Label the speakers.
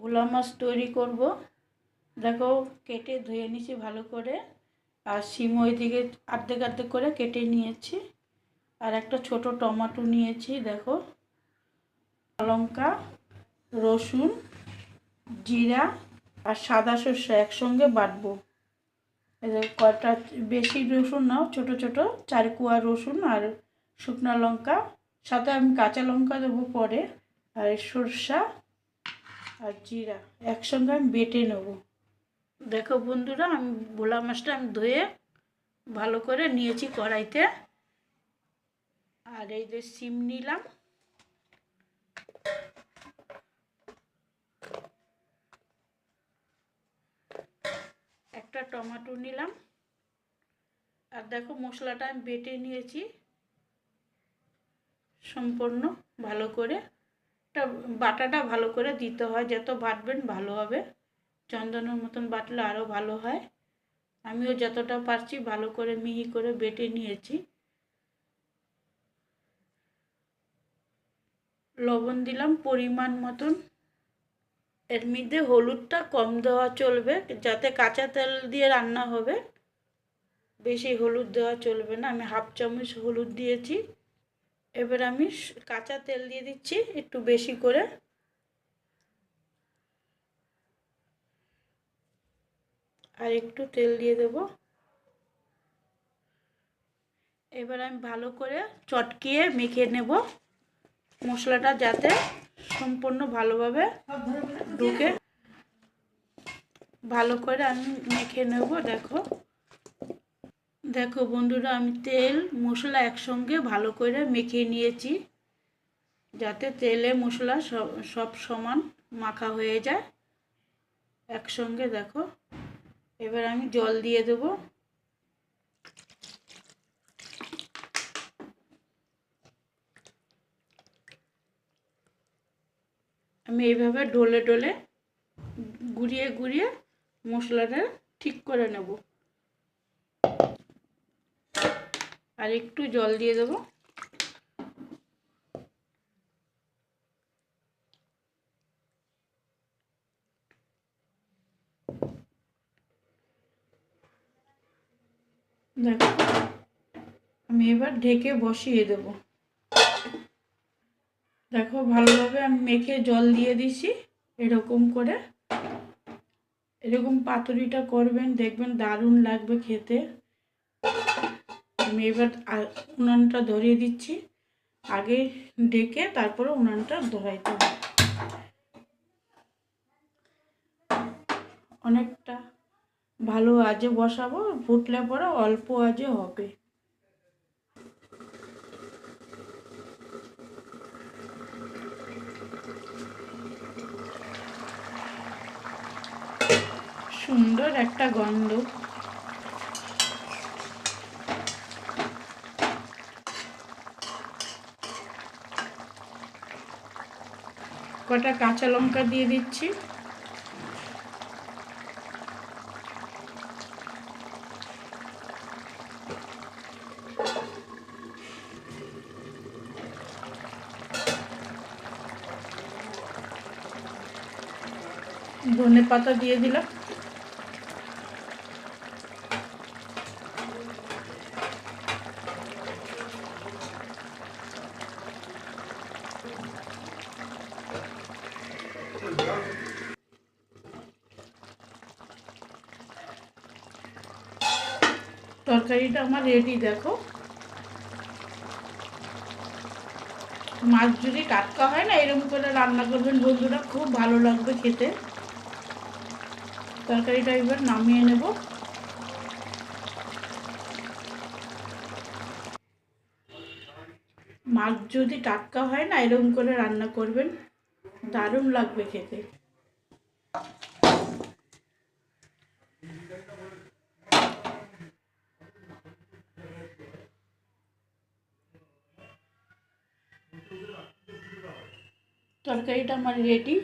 Speaker 1: ভোলা মাছ তৈরি করব। দেখো কেটে ধুয়ে নিয়েছি ভালো করে। আর শিম ওইদিকে আর্ধেক আর্ধেক করে কেটে নিয়েছি। আর একটা ছোট টমাটো নিয়েছি, দেখো। লঙ্কা, রসুন, জিরা আর সাদা সর্ষে একসঙ্গে বাটবো। কয়টা বেশি রসুন নাও, ছোট ছোট, চার কুয়া রসুন আর শুকনো লঙ্কা। সাথে আমি কাঁচা লঙ্কা দেবো পরে। আর সরষা আর জিরা। একসঙ্গে আমি বেটে নেব। দেখো বন্ধুরা, আমি ভোলা মাছটা আমি ধুয়ে ভালো করে নিয়েছি কড়াইতে। আর এই যে সিম নিলাম। একটা টমেটো নিলাম। আর দেখো মশলাটা আমি বেটে নিয়েছি। সম্পূর্ণ ভালো করে। বাটাটা ভালো করে দিতে হয়, যত বাটবেন ভালো হবে। চন্দনের মতন বাটলে আরও ভালো হয়। আমিও যতটা পারছি ভালো করে মিহি করে বেটে নিয়েছি। লবণ দিলাম পরিমাণ মতন। এর মধ্যে হলুদটা কম দেওয়া চলবে, যাতে কাঁচা তেল দিয়ে রান্না হবে। বেশি হলুদ দেওয়া চলবে না। আমি হাফ চামচ হলুদ দিয়েছি। এবার আমি কাঁচা তেল দিয়ে দিচ্ছি, একটু বেশি করে। আর একটু তেল দিয়ে দেব। এবার আমি ভালো করে চটকিয়ে মেখে নেব। মশলাটা যাতে সম্পূর্ণ ভালোভাবে ঢুকে। ভালো করে আমি মেখে নেব, দেখো। দেখো বন্ধুরা, আমি তেল, মশলা একসঙ্গে ভালো করে মেখে নিয়েছি, যাতে তেলে মশলা সব সমান মাখা হয়ে যায়। একসঙ্গে দেখো, এবার আমি জল দিয়ে দেবো। আমি এইভাবে ডলে ডলে গুড়িয়ে গুড়িয়ে মশলাটা ঠিক করে নেব। আর একটু জল দিয়ে দেবো। দেখো, আমি এবার ঢেকে বসিয়ে দেবো। দেখো, ভালোভাবে আমি মেখে জল দিয়ে দিছি, এরকম করে। এরকম পাতুরিটা করবেন, দেখবেন দারুণ লাগবে খেতে। আমি এবার উনানটা ধরিয়ে দিচ্ছি। আগে ডেকে তারপরে উনানটা ধরাইতে হবে। অনেকটা ভালো আজে বসাবো, ফুটলে পরে অল্প আজে হবে। সুন্দর একটা গন্ধ। কটা কাঁচা লঙ্কা দিয়ে দিচ্ছি। ধনে পাতা দিয়ে দিলাম। তরকারিটা আমার রেডি দেখো। মাছ যদি টাটকা হয় না, এরকম করে রান্না করবেন, বন্ধুরা, খুব ভালো লাগবে খেতে। তরকারিটা এবার নামিয়ে নেব। মাছ যদি টাটকা হয় না, এরকম করে রান্না করবেন, দারুণ লাগবে খেতে। তরকারিটা আমার রেডি